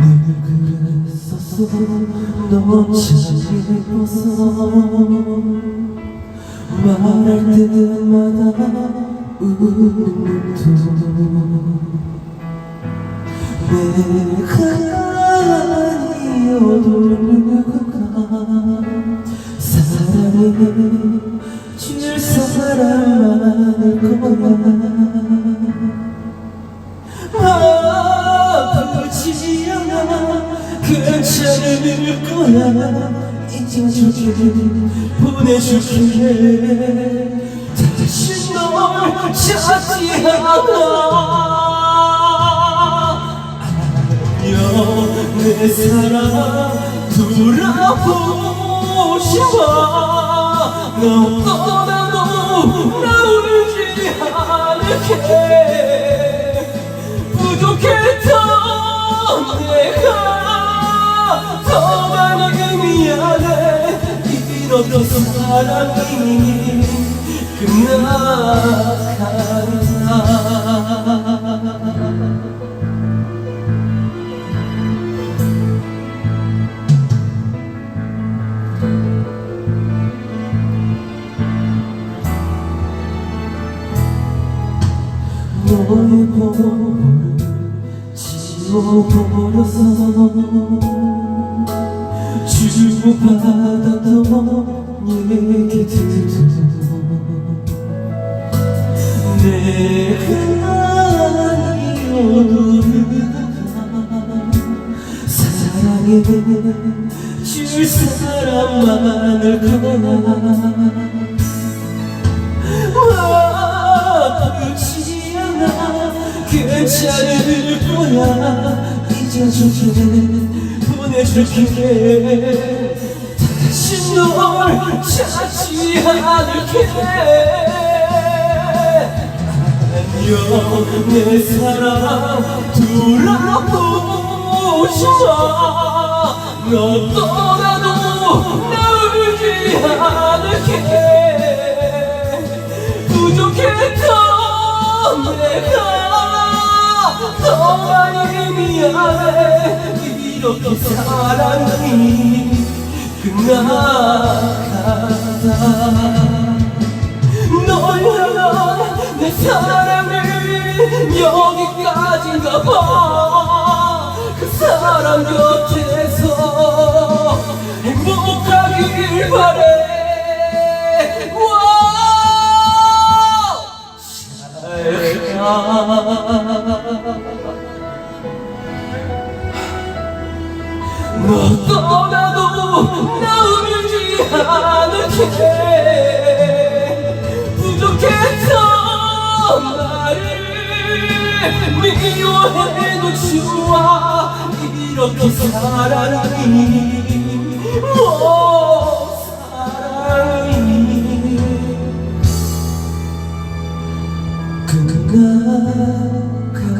늘 그랬었어 너참 예뻐서 말할 때마다 우는 눈도 내가 아니어도 누군가 사랑해 줄 사람 많을 거야 괜찮을 거야. 잊어줄게 보내줄게. 다시 널 찾지 않아 안녕 내 사랑 돌아보고 싶어 너 떠나도 나 울지 않을게. 부족했던 내가 이렇게 사랑이 끝나간다 너의 보를 지워버려서 주고받았던 얘기들도 내가 아니어도 사랑해 줄 사람 많을 거야 아프지 않아 괜찮을 거야 잊어줄게 보내줄게 다시 널 찾지 않을게. 안녕 내 사랑 돌아보고 싶어 너 떠나도 나 울지 않을게. 부족했던 내가 더 많이 미안해 이렇게 사랑이 끝나가다 널 향한 내 사랑은 여기까지인가 봐그 사람 곁에서 행복하길 바래 너 떠나도 나 울지 않을게 부족했던 나를 미워해도 좋아 이렇게 사랑이 뭐 사랑이. 그가 같아